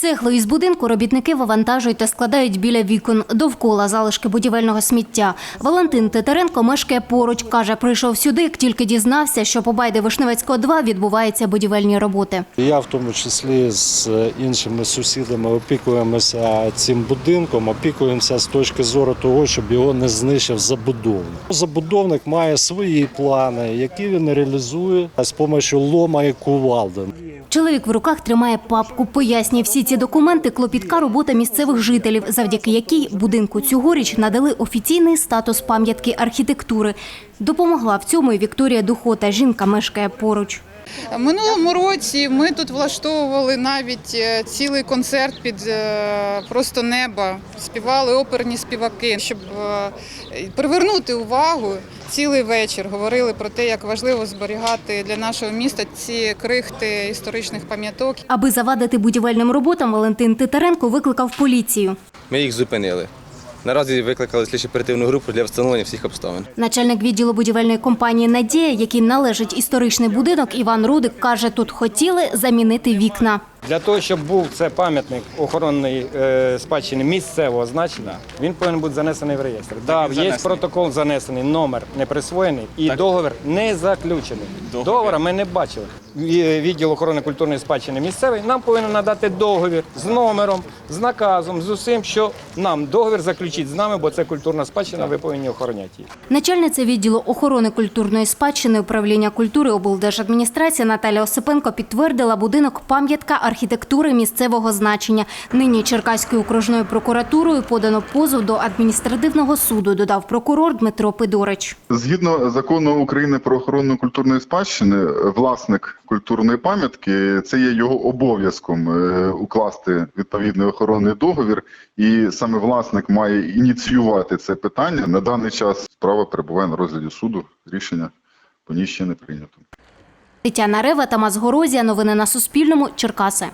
Цеглу із будинку робітники вивантажують та складають біля вікон довкола залишки будівельного сміття. Валентин Титаренко мешкає поруч. Каже, прийшов сюди, як тільки дізнався, що по байди Вишневецького 2 відбуваються будівельні роботи. Я в тому числі з іншими сусідами опікуємося цим будинком, опікуємося з точки зору того, щоб його не знищив забудовник. Забудовник має свої плани, які він реалізує з допомогою лома і кувалди. Чоловік в руках тримає папку. Пояснює, всі ці документи – клопітка робота місцевих жителів, завдяки якій будинку цьогоріч надали офіційний статус пам'ятки архітектури. Допомогла в цьому і Вікторія Духота. Жінка мешкає поруч. Минулому році ми тут влаштовували навіть е, цілий концерт під е, просто неба. Співали оперні співаки, щоб е, привернути увагу. Цілий вечір говорили про те, як важливо зберігати для нашого міста ці крихти історичних пам'яток. Аби завадити будівельним роботам, Валентин Титаренко викликав поліцію. Ми їх зупинили. Наразі викликали слідчо оперативну групу для встановлення всіх обставин. Начальник відділу будівельної компанії «Надія», який належить історичний будинок, Іван Рудик, каже, тут хотіли замінити вікна. Для того, щоб був це пам'ятник охоронної е, спадщини місцевого значення, він повинен бути занесений в реєстр. Да, є протокол занесений, номер не присвоєний і договір не заключений. Договора ми не бачили. Ві- Відділ охорони культурної спадщини місцевий нам повинен надати договір з номером, з наказом, з усім, що нам договір заключить з нами, бо це культурна спадщина, ви повинні охороняти її. Начальниця відділу охорони культурної спадщини управління культури облдержадміністрації Наталя Осипенко підтвердила будинок пам'ятка архітектури місцевого значення. Нині Черкаською окружною прокуратурою подано позов до адміністративного суду, додав прокурор Дмитро Пидорич. Згідно закону України про охорону культурної спадщини, власник культурної пам'ятки це є його обов'язком е, укласти відповідний охоронний договір, і саме власник має ініціювати це питання. На даний час справа перебуває на розгляді суду. Рішення по ній ще не прийнято. Тетяна Рева, Тамас Горозія. Новини на Суспільному. Черкаси.